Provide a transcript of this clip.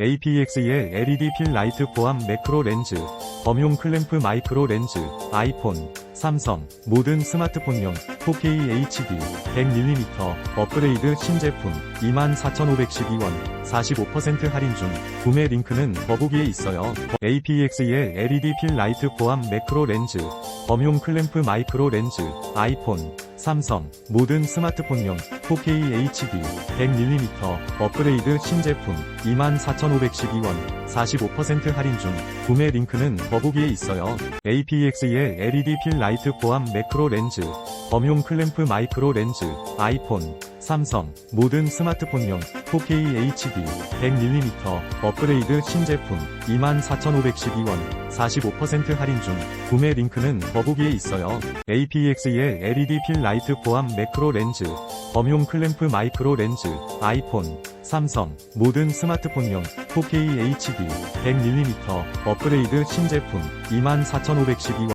APX의 LED 필 라이트 포함 매크로 렌즈, 범용 클램프 마이크로 렌즈, 아이폰, 삼성, 모든 스마트폰용 4K HD 100mm 업그레이드 신제품 24,512원 45% 할인 중 구매 링크는 더보기에 있어요. APX의 LED 필 라이트 포함 매크로 렌즈, 범용 클램프 마이크로 렌즈, 아이폰, 삼성, 모든 스마트폰용 4K HD 100mm 업그레이드 신제품 24,512원 45% 할인 중 구매 링크는 더보기에 있어요. APX의 LED 필 라이트 포함 매크로 렌즈, 범용 클램프 마이크로 렌즈, 아이폰, 삼성, 모든 스마트폰용 4K HD 100mm 업그레이드 신제품 24,512원 45% 할인 중 구매 링크는 더보기에 있어요. APX의 LED 필 라이트 포함 매크로 렌즈, 범용 클램프 마이크로 렌즈, 아이폰, 삼성, 모든 스마트폰용 4K HD 100mm 업그레이드 신제품 24,512원